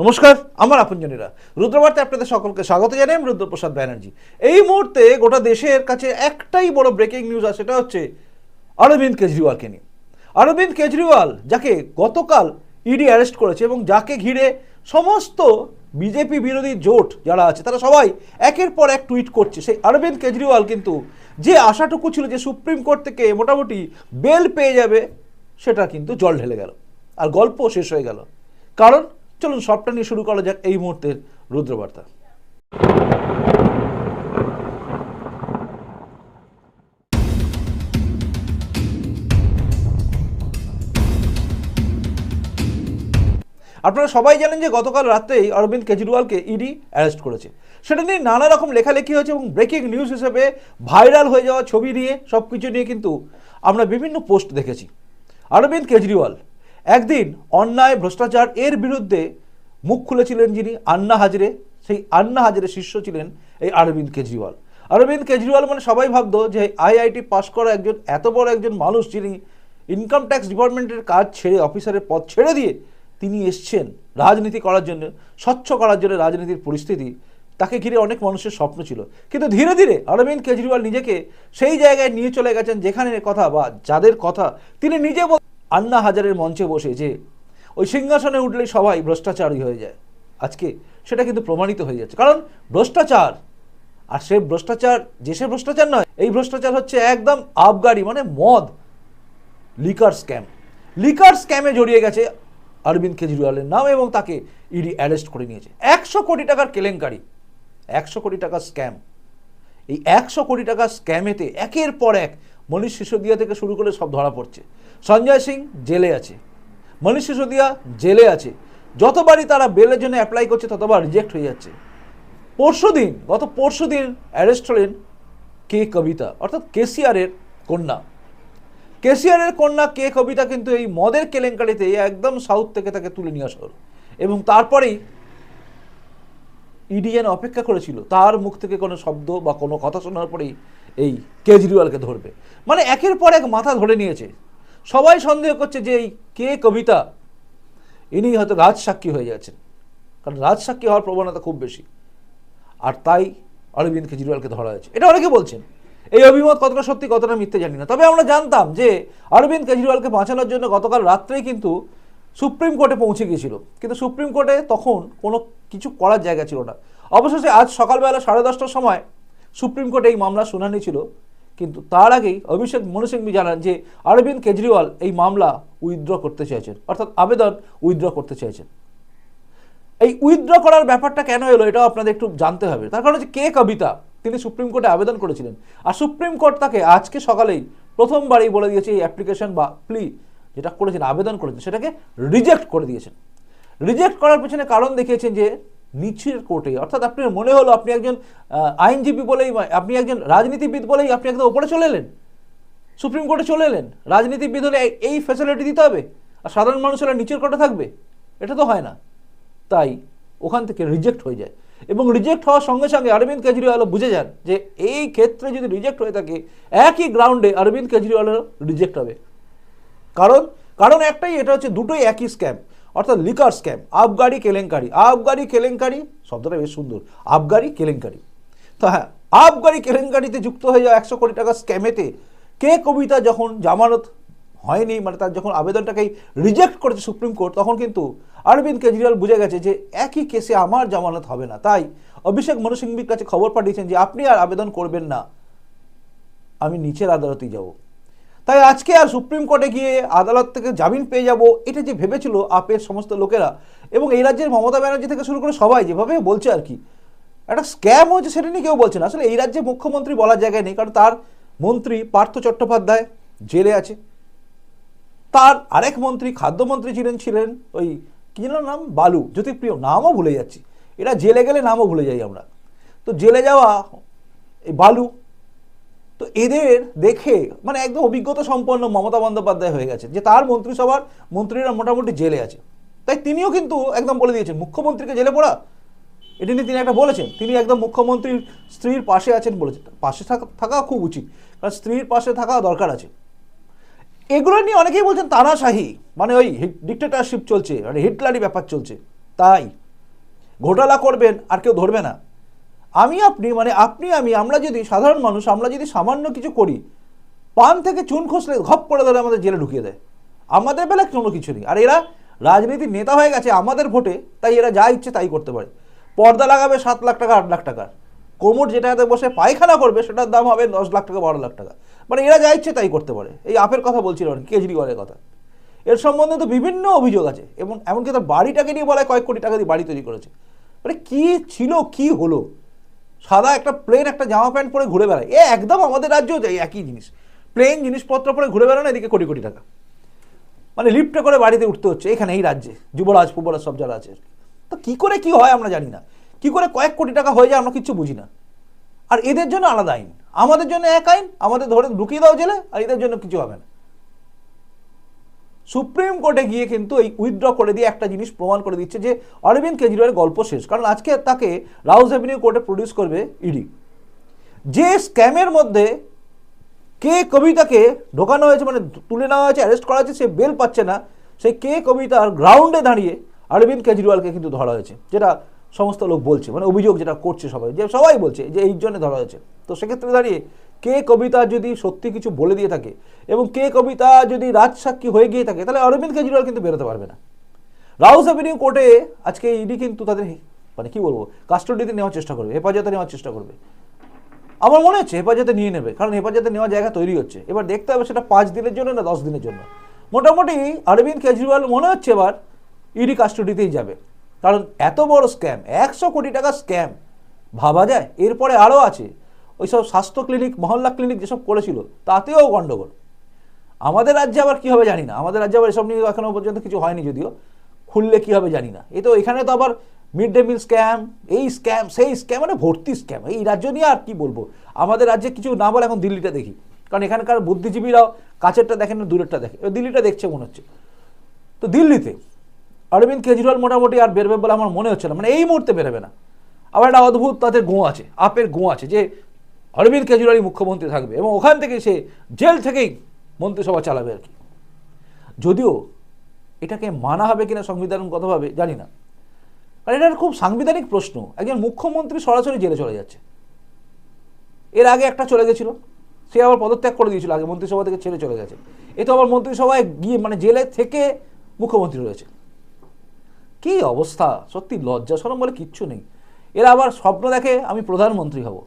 নমস্কার, আমার আপনজনীরা। রুদ্রবার্তে আপনাদের সকলকে স্বাগত জানাই আমি রুদ্রপ্রসাদ ব্যানার্জি। এই মুহূর্তে গোটা দেশের কাছে একটাই বড় ব্রেকিং নিউজ আছে, সেটা হচ্ছে অরবিন্দ কেজরিওয়ালকে নিয়ে। অরবিন্দ কেজরিওয়াল, যাকে গতকাল ইডি অ্যারেস্ট করেছে এবং যাকে ঘিরে সমস্ত বিজেপি বিরোধী জোট যারা আছে, তারা সবাই একের পর এক টুইট করছে। সেই অরবিন্দ কেজরিওয়াল কিন্তু যে আশাটুকু ছিল যে সুপ্রিম কোর্ট থেকে মোটামুটি বেল পেয়ে যাবে, সেটা কিন্তু জল ঢেলে গেল। আর গল্প শেষ হয়ে গেল। কারণ চলুন সবটা নিয়ে শুরু করা যাক এই মুহূর্তের রুদ্রবার্তা। আপনারা সবাই জানেন যে গতকাল রাতেই অরবিন্দ কেজরিওয়ালকে ইডি অ্যারেস্ট করেছে। সেটা নিয়ে নানা রকম লেখালেখি হয়েছে এবং ব্রেকিং নিউজ হিসেবে ভাইরাল হয়ে যাওয়া ছবি নিয়ে সব কিছু নিয়ে কিন্তু আমরা বিভিন্ন পোস্ট দেখেছি। অরবিন্দ কেজরিওয়াল একদিন অন্যায়, ভ্রষ্টাচার এর বিরুদ্ধে মুখ খুলেছিলেন যিনি আন্না হাজরে, সেই আন্না হাজরে শিষ্য ছিলেন এই অরবিন্দ কেজরিওয়াল। অরবিন্দ কেজরিওয়াল মানে সবাই ভাবতো যে আইআইটি পাশ করা একজন, এত বড় একজন মানুষ যিনি ইনকাম ট্যাক্স ডিপার্টমেন্টের কাজ ছেড়ে অফিসারের পদ ছেড়ে দিয়ে তিনি এসছেন রাজনীতি করার জন্য, স্বচ্ছ করার জন্য রাজনীতির পরিস্থিতি। তাকে ঘিরে অনেক মানুষের স্বপ্ন ছিল। কিন্তু ধীরে ধীরে অরবিন্দ কেজরিওয়াল নিজেকে সেই জায়গায় নিয়ে চলে গেছেন যেখানে কথা বা যাদের কথা তিনি নিজে বল আন্না হাজারের মঞ্চে বসে যে ওই সিংহাসনে উঠলেই সবাই ভ্রষ্টাচারই হয়ে যায়। আজকে সেটা কিন্তু প্রমাণিত হয়ে যাচ্ছে। কারণ ভ্রষ্টাচার, আর সে ভ্রষ্টাচার, যে সে ভ্রষ্টাচার নয়, এই ভ্রষ্টাচার হচ্ছে একদম আবগারি মানে মদ, লিকার স্ক্যাম। লিকার স্ক্যামে জড়িয়ে গেছে অরবিন্দ কেজরিওয়ালের নাম এবং তাকে ইডি অ্যারেস্ট করে নিয়েছে। একশো কোটি টাকার কেলেঙ্কারি, একশো কোটি টাকার স্ক্যাম। এই একশো কোটি টাকার স্ক্যামেতে একের পর এক মনীষ সিসোদিয়া থেকে শুরু করে সব ধরা পড়ছে। সঞ্জয় সিং জেলে আছে। মনীষ সিসোদিয়া জেলে আছে। যতবারই তারা বেলের জন্য অ্যাপ্লাই করছে, ততবার রিজেক্ট হয়ে যাচ্ছে। পরশু দিন, গত পরশু দিন অ্যারেস্ট হলেন কে কবিতা, অর্থাৎ কেসিআরের কন্যা। কেসিআরের কন্যা কে কবিতা কিন্তু এই মদের কেলেঙ্কারিতে একদম সাউথ থেকে তাকে তুলে নিয়ে আসা এবং তারপরেই ইডি যেন অপেক্ষা করেছিল, তার মুখ থেকে কোনো শব্দ বা কোনো কথা শোনার পরেই এই কেজরিওয়ালকে ধরবে। মানে একের পর এক মাথা ধরে নিয়েছে। সবাই সন্দেহ করছে যে এই কে কবিতা, ইনি হয়তো রাজসাক্ষী হয়ে যাচ্ছেন। কারণ রাজসাক্ষী হওয়ার প্রবণতা খুব বেশি। আর তাই অরবিন্দ কেজরিওয়ালকে ধরা হয়েছে। এটা অনেকে বলছেন। এই অভিমত কতটা সত্যি, কতটা মিথ্যে জানি না। তবে আমরা জানতাম যে অরবিন্দ কেজরিওয়ালকে বাঁচানোর জন্য গতকাল রাত্রেই কিন্তু সুপ্রিম কোর্টে পৌঁছে গিয়েছিল। কিন্তু সুপ্রিম কোর্টে তখন কোনো কিছু করার জায়গা ছিল না। অবশেষে আজ সকালবেলা সাড়ে দশটার সময় সুপ্রিম কোর্টে এই মামলা শুনানি ছিল। কিন্তু তার আগেই অভিষেক মনু সিংভি জানান যে অরবিন্দ কেজরিওয়াল এই মামলা উইথড্র করতে চেয়েছেন। অর্থাৎ আবেদন উইথড্র করতে চেয়েছেন। এই উইথড্র করার ব্যাপারটা কেন এলো এটাও আপনাদের একটু জানতে হবে। তার কারণ হচ্ছে কে কবিতা? তিনি সুপ্রিম কোর্টে আবেদন করেছিলেন। আর সুপ্রিম কোর্ট তাকে আজকে সকালেই প্রথমবারই বলে দিয়েছে এই অ্যাপ্লিকেশন বা প্লি যেটা করেছেন, আবেদন করেছেন, সেটাকে রিজেক্ট করে দিয়েছেন। রিজেক্ট করার পেছনে কারণ দেখিয়েছেন যে, নিচের কোর্টে, অর্থাৎ আপনার মনে হলো আপনি একজন আইনজীবী বলেই আপনি একজন রাজনীতিবিদ বলেই আপনি একদম ওপরে চলে এলেন। সুপ্রিম কোর্টে চলে এলেন। রাজনীতিবিদ হলে এই- ফ্যাসিলিটি দিতে হবে। আর সাধারণ মানুষ হলে নিচের কোর্টে থাকবে। এটা তো হয় না। তাই ওখান থেকে রিজেক্ট হয়ে যায়। এবং রিজেক্ট হওয়ার সঙ্গে সঙ্গে অরবিন্দ কেজরিওয়ালও বুঝে যান যে, এই ক্ষেত্রে যদি রিজেক্ট হয়ে থাকে, একই গ্রাউন্ডে অরবিন্দ কেজরিওয়ালেরও রিজেক্ট হবে। কারণ কারণ একটাই, এটা হচ্ছে দুটোই একই স্ক্যাম অর্থাৎ লিকার স্ক্যাম আবগারি কেলেঙ্কারি। আবগারি কেলেঙ্কারি, শব্দটা বেশ সুন্দর, আবগারি কেলেঙ্কারি। তো হ্যাঁ আবগারি কেলেঙ্কারিতে যুক্ত হয়ে যাওয়া একশো কোটি টাকা স্ক্যামেতে কে কবিতা যখন জামানত হয়নি মানে তার যখন আবেদনটাকেই রিজেক্ট করেছে সুপ্রিম কোর্ট, তখন কিন্তু অরবিন্দ কেজরিওয়াল বুঝে গেছে যে একই কেসে আমার জামানত হবে না। তাই অভিষেক মনু কাছে খবর পাঠিয়েছেন যে, আপনি আর আবেদন করবেন না, আমি নিচের আদালতেই যাব। তাই আজকে আর সুপ্রিম কোর্টে গিয়ে আদালত থেকে জামিন পেয়ে যাব, এটা যে ভেবেছিল আপের সমস্ত লোকেরা। এবং এই রাজ্যের মমতা ব্যানার্জি থেকে শুরু করে সবাই যেভাবে বলছে আর কি। একটা স্ক্যাম হয়েছে সেটা নিয়ে কেউ বলছে না। আসলে এই রাজ্যে মুখ্যমন্ত্রী বলার জায়গায় নেই, কারণ তার মন্ত্রী পার্থ চট্টোপাধ্যায় জেলে আছে। তার আরেক মন্ত্রী, খাদ্যমন্ত্রী ছিলেন ছিলেন, ওই কি নাম? বালু, জ্যোতিপ্রিয়, নামও ভুলে যাচ্ছি। এরা জেলে গেলে নামও ভুলে যাই আমরা। তো জেলে যাওয়া, এই বালু তো এদের দেখে মানে একদম অভিজ্ঞতা সম্পন্ন মমতা বন্দ্যোপাধ্যায় হয়ে গেছে, যে তার মন্ত্রিসভার মন্ত্রীরা মোটামুটি জেলে আছে। তাই তিনিও কিন্তু একদম বলে দিয়েছেন, মুখ্যমন্ত্রীকে জেলে পড়া। এটি নিয়ে তিনি একটা বলেছেন, তিনি একদম মুখ্যমন্ত্রীর স্ত্রীর পাশে আছেন বলেছেন। পাশে থাকা খুব উচিত, কারণ স্ত্রীর পাশে থাকা দরকার আছে। এগুলো নিয়ে অনেকেই বলছেন তানাশাহি মানে ওই ডিক্টেটারশিপ চলছে মানে হিটলারি ব্যাপার চলছে। তাই, ঘোটালা করবেন আর কেউ ধরবে না। আমি আপনি মানে আপনি, আমি, আমরা যদি সাধারণ মানুষ, আমরা যদি সামান্য কিছু করি, পান থেকে চুন খসলে ঘপ করে ধরে আমাদের জেলে ঢুকিয়ে দেয়। আমাদের বেলা কোনো কিছু নেই। আর এরা রাজনীতির নেতা হয়ে গেছে আমাদের ভোটে, তাই এরা যা ইচ্ছে তাই করতে পারে। পর্দা লাগাবে সাত লাখ টাকা, আট লাখ টাকার কোমর যেটা যেটাতে বসে পায়খানা করবে, সেটার দাম হবে দশ লাখ টাকা, বারো লাখ টাকা। মানে এরা যা ইচ্ছে তাই করতে পারে। এই আপের কথা বলছিলাম, কেজরিওয়ালের কথা। এর সম্বন্ধে তো বিভিন্ন অভিযোগ আছে, এবং এমনকি তার বাড়িটাকে নিয়ে বলা কয়েক কোটি টাকা দিয়ে বাড়ি তৈরি করেছে। মানে কী ছিল, কি হলো? সাদা একটা প্লেন একটা জামা প্যান্ট পরে ঘুরে বেড়ায়। এ একদম আমাদের রাজ্যেও একই জিনিস। প্লেন জিনিসপত্র পরে ঘুরে বেড়ানো, এদিকে কোটি কোটি টাকা। মানে লিফটে করে বাড়িতে উঠতে হচ্ছে, এখানে এই রাজ্যে, যুবরাজ ফুবরাজ সব যারা আছে। তো কি করে কি হয় আমরা জানি না। কি করে কয়েক কোটি টাকা হয়ে যায় আমরা কিচ্ছু বুঝি না। আর এদের জন্য আলাদা আইন। আমাদের জন্য এক আইন, আমাদের ধরে ঢুকিয়ে দাও জেলে, আর এদের জন্য কিছু হবে না। সুপ্রিম কোর্টে গিয়ে কিন্তু এই উইথড্র করে দিয়ে একটা জিনিস প্রমাণ করে দিচ্ছে যে অরবিন্দ কেজরিওয়ালের গল্প শেষ। কারণ আজকে তাকে রাউস অ্যাভিনিউ কোর্টে প্রডিউস করবে ইডি যে স্ক্যামের মধ্যে কে কবিতাকে ঢোকানো হয়েছে মানে তুলে নেওয়া হয়েছে অ্যারেস্ট করা হয়েছে, সে বেল পাচ্ছে না, সেই কে কবিতার গ্রাউন্ডে দাঁড়িয়ে অরবিন্দ কেজরিওয়ালকে কিন্তু ধরা হয়েছে, যেটা সমস্ত লোক বলছে মানে অভিযোগ যেটা করছে সবাই, যে সবাই বলছে যে এই জন্য ধরা হয়েছে। তো সেক্ষেত্রে দাঁড়িয়ে কে কবিতা যদি সত্যি কিছু বলে দিয়ে থাকে এবং কে কবিতা যদি রাজসাক্ষী হয়ে গিয়ে থাকে, তাহলে অরবিন্দ কেজরিওয়াল কিন্তু বেরোতে পারবে না। রাউস অ্যাভিনিউ কোর্টে আজকে ইডি কিন্তু তাদের মানে কি বলব, কাস্টডিতে নেওয়ার চেষ্টা করবে, হেফাজতে নেওয়ার চেষ্টা করবে। আমার মনে হচ্ছে হেফাজতে নিয়ে নেবে, কারণ হেফাজতে নেওয়ার জায়গা তৈরি হচ্ছে। এবার দেখতে হবে সেটা পাঁচ দিনের জন্য না দশ দিনের জন্য। মোটামুটি অরবিন্দ কেজরিওয়াল মনে হচ্ছে এবার ইডি কাস্টডিতেই যাবে। কারণ এত বড় স্ক্যাম একশো কোটি টাকা স্ক্যাম ভাবা যায়। এরপরে আরও আছে। ওইসব স্বাস্থ্য ক্লিনিক, মহল্লা ক্লিনিক যেসব করেছিল, তাতেও গণ্ডগোল। আমাদের রাজ্যে আবার কী হবে জানি না? আমাদের রাজ্যে আবার এসব নিয়ে এখনও পর্যন্ত কিছু হয়নি যদিও। খুললে কী হবে জানি না? এই তো এখানে তো আবার মিড ডে মিল স্ক্যাম এই স্ক্যাম সেই স্ক্যাম মানে ভর্তি স্ক্যাম এই রাজ্য নিয়ে আর কি বলব? আমাদের রাজ্যে কিছু না বলে এখন দিল্লিটা দেখি। কারণ এখানকার বুদ্ধিজীবীরাও কাছেরটা দেখেন না, দূরেরটা দেখে দিল্লিটা দেখছে মনে হচ্ছে। তো দিল্লিতে অরবিন্দ কেজরিওয়াল মোটামুটি আর বেরবে বলে আমার মনে হচ্ছে না। মানে এই মুহূর্তে বেরোবে না। আবার একটা অদ্ভুত তাদের গোঁ আছে, আপের গোঁ আছে, যে অরবিন্দ কেজরিওয়ালই মুখ্যমন্ত্রী থাকবে এবং ওখান থেকে সে জেল থেকেই মন্ত্রিসভা চালাবে আর কি। যদিও এটাকে মানা হবে কিনা সংবিধানগতভাবে জানি না। কারণ এটা খুব সাংবিধানিক প্রশ্ন। একজন মুখ্যমন্ত্রী সরাসরি জেলে চলে যাচ্ছে। এর আগে একটা চলে গেছিল, সে আবার পদত্যাগ করে দিয়েছিল, আগে মন্ত্রিসভা থেকে ছেড়ে চলে গেছে। এ তো আবার মন্ত্রিসভায় গিয়ে মানে জেলে থেকে মুখ্যমন্ত্রী রয়েছে। কি অবস্থা? সত্যি লজ্জা সরম বলে কিচ্ছু নেই। এরা আবার স্বপ্ন দেখে আমি প্রধানমন্ত্রী হব।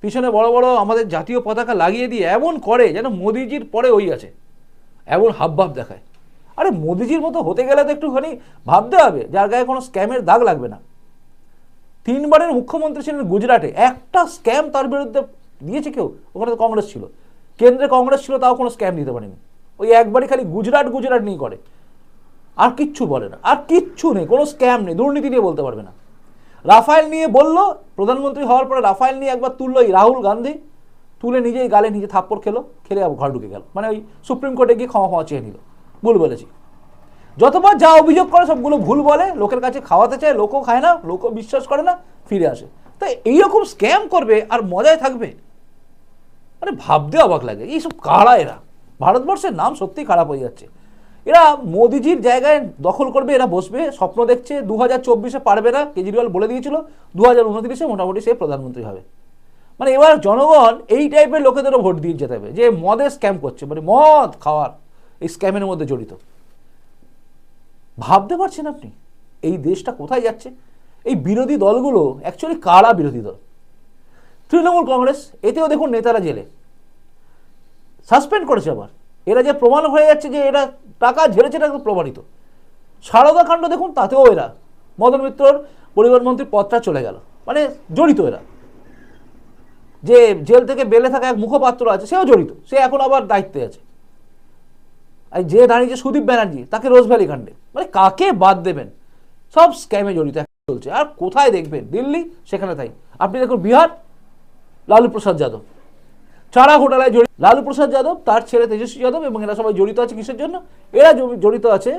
পিছনে বড় বড় আমাদের জাতীয় পতাকা লাগিয়ে দিয়ে এমন করে যেন মোদিজির পরে ওই আছে। এমন হাবভাব দেখায়। আরে মোদিজির মতো হতে গেলে তো একটুখানি ভাবতে হবে, যার গায়ে কোনো স্ক্যামের দাগ লাগবে না। তিনবারের মুখ্যমন্ত্রী ছিলেন গুজরাটে, একটা স্ক্যাম তার বিরুদ্ধে দিয়েছে কেউ? ওখানে তো কংগ্রেস ছিল। কেন্দ্রে কংগ্রেস ছিল, তাও কোনো স্ক্যাম দিতে পারেনি। ওই একবারই খালি গুজরাট গুজরাট নিয়ে করে। আর কিচ্ছু বলে না। আর কিচ্ছু নেই, কোনো স্ক্যাম নেই, দুর্নীতি নিয়ে বলতে পারবে না। রাফায়েল নিয়ে বলল, প্রধানমন্ত্রী হওয়ার পরে রাফায়েল নিয়ে একবার তুললো এই রাহুল গান্ধী, তুলে নিজেই গালে নিজে থাপ্পড় খেলো, খেলে ঘর ঢুকে গেল। মানে ওই সুপ্রিম কোর্টে গিয়ে ক্ষমা ক্ষমা চেয়ে নিল। ভুল বলেছি। যতবার যা অভিযোগ করে সবগুলো ভুল বলে, লোকের কাছে খাওয়াতে চায়, লোকও খায় না, লোকও বিশ্বাস করে না, ফিরে আসে। তো এইরকম স্ক্যাম করবে আর মজায় থাকবে? মানে ভাবতে অবাক লাগে। এইসব কারা এরা? ভারতবর্ষের নাম সত্যি খারাপ হয়ে যাচ্ছে। এরা মোদিজির জায়গায় দখল করবে, এরা বসবে, স্বপ্ন দেখছে দু হাজার চব্বিশে পারবে না, কেজরিওয়াল বলে দিয়েছিল দু হাজার উনত্রিশে মোটামুটি সে প্রধানমন্ত্রী হবে। মানে এবার জনগণ এই টাইপের লোকেদেরও ভোট দিয়ে যেতে হবে, যে মদে স্ক্যাম করছে মানে মদ খাওয়ার এই স্ক্যামের মধ্যে জড়িত। ভাবতে পারছেন আপনি, এই দেশটা কোথায় যাচ্ছে? এই বিরোধী দলগুলো অ্যাকচুয়ালি কারা বিরোধী দল? তৃণমূল কংগ্রেস, এতেও দেখুন নেতারা জেলে। সাসপেন্ড করেছে আবার। এরা যে প্রমাণ হয়ে যাচ্ছে যে এরা টাকা ঝেড়েছে এটা প্রমাণিত। সারদা কাণ্ড দেখুন, তাতেও এরা। মদন মিত্রর পরিবহন মন্ত্রী পদটা চলে গেল। মানে জড়িত এরা। যে জেল থেকে বেলে থাকা এক মুখপাত্র আছে, সেও জড়িত। সে এখন আবার দায়িত্বে আছে। আর যে দাঁড়িয়েছে সুদীপ ব্যানার্জি, তাকে রোজভ্যালি কাণ্ডে। মানে কাকে বাদ দেবেন? সব স্ক্যামে জড়িত চলছে। আর কোথায় দেখবেন? দিল্লি, সেখানে তাই। আপনি দেখুন বিহার, লালু প্রসাদ যাদব। চারা ঘোটালায় জড়িত। লালু প্রসাদ যাদব, তার ছেলে তেজস্বী যাদব এবং এরা সবাই জড়িত আছে কিসের জন্য? এরা জড়িত আছে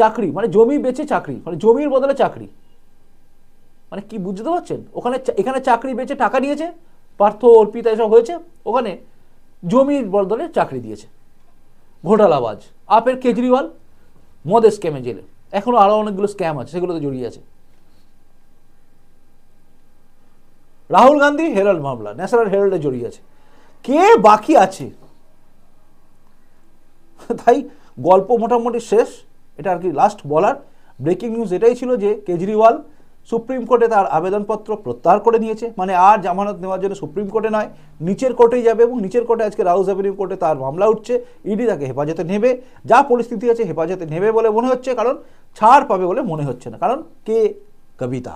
চাকরি মানে জমি বেচে চাকরি মানে জমির বদলে চাকরি। মানে কি বুঝতে পারছেন? ওখানে এখানে চাকরি বেচে টাকা নিয়েছে পার্থ অর্পিতা এসব হয়েছে, ওখানে জমির বদলে চাকরি দিয়েছে। ঘোটালাবাজ, আপের কেজরিওয়াল, মদের স্ক্যামে জেলে। এখনও আরও অনেকগুলো স্ক্যাম আছে, সেগুলোতে জড়িয়ে আছে। রাহুল গান্ধী, হেরাল্ড মামলা, ন্যাশনাল হেরাল্ডে জড়িয়ে আছে। কে বাকি আছে? তাই গল্প মোটামুটি শেষ। এটা আর কি লাস্ট বলার। ব্রেকিং নিউজ এটাই ছিল যে কেজরিওয়াল সুপ্রিম কোর্টে তার আবেদনপত্র প্রত্যাহার করে নিয়েছে। মানে আর জামানত নেওয়ার জন্য সুপ্রিম কোর্টে নয়, নিচের কোর্টেই যাবে এবং নিচের কোর্টে আজকে রাউস অ্যাভিনিউ কোর্টে তার মামলা উঠছে। ইডি তাকে হেফাজতে নেবে। যা পরিস্থিতি আছে হেফাজতে নেবে বলে মনে হচ্ছে, কারণ ছাড় পাবে বলে মনে হচ্ছে না। কারণ কে? কবিতা।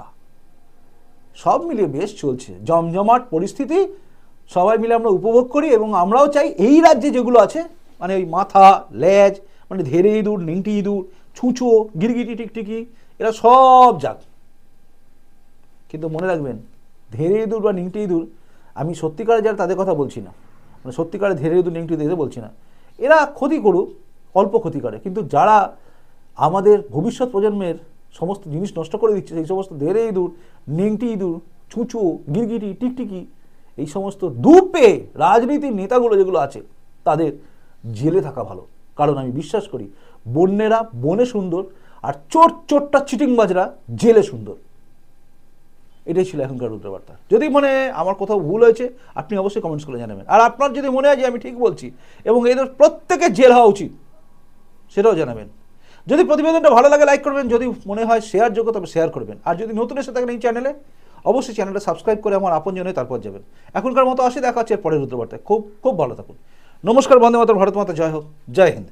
সব মিলিয়ে বেশ চলছে। জমজমাট পরিস্থিতি সবাই মিলে আমরা উপভোগ করি এবং আমরাও চাই এই রাজ্যে যেগুলো আছে মানে ওই মাথা, লেজ মানে ধেরে ইঁদুর, নিংটি ইঁদুর, ছুঁচো, গিরগিটি টিকটিকি, এরা সব যাক কিন্তু মনে রাখবেন, ধেরে ইঁদুর বা নিংটি ইঁদুর, আমি সত্যিকারে যারা তাদের কথা বলছি না মানে সত্যিকারে ধেরে ইঁদুর, নিংটি ইঁদুর বলছি না, এরা ক্ষতি করুক, অল্প ক্ষতি করে, কিন্তু যারা আমাদের ভবিষ্যৎ প্রজন্মের সমস্ত জিনিস নষ্ট করে দিচ্ছে, সেই সমস্ত ধেরে ইঁদুর, নেংটি ইঁদুর, ছুঁচো, গিরগিটি, টিকটিকি এই সমস্ত দুপে রাজনীতির নেতাগুলো যেগুলো আছে, তাদের জেলে থাকা ভালো। কারণ আমি বিশ্বাস করি, বন্যেরা বনে সুন্দর আর চোট চোটটা চিটিংবাজরা জেলে সুন্দর। এটাই ছিল এখনকার রুদ্রবার্তা। যদি মনে আমার কোথাও ভুল হয়েছে, আপনি অবশ্যই কমেন্টস করে জানাবেন। আর আপনার যদি মনে হয় যে আমি ঠিক বলছি এবং এদের প্রত্যেকের জেল হওয়া উচিত, সেটাও জানাবেন। যদি প্রতিবেদনটা ভালো লাগে লাইক করবেন। যদি মনে হয় শেয়ার যোগ্য, তবে শেয়ার করবেন। আর যদি নতুন এসে থাকেন এই চ্যানেলে অবশ্যই চ্যানেলটা সাবস্ক্রাইব করে আমার আপন জনে তারপর যাবেন। এখনকার মতো আসে, দেখা হচ্ছে পরের রুদ্রবার্তায়। খুব খুব ভালো থাকুন। নমস্কার, বন্দে মাতা ভারত মাতা, জয় হোক, জয় হিন্দ।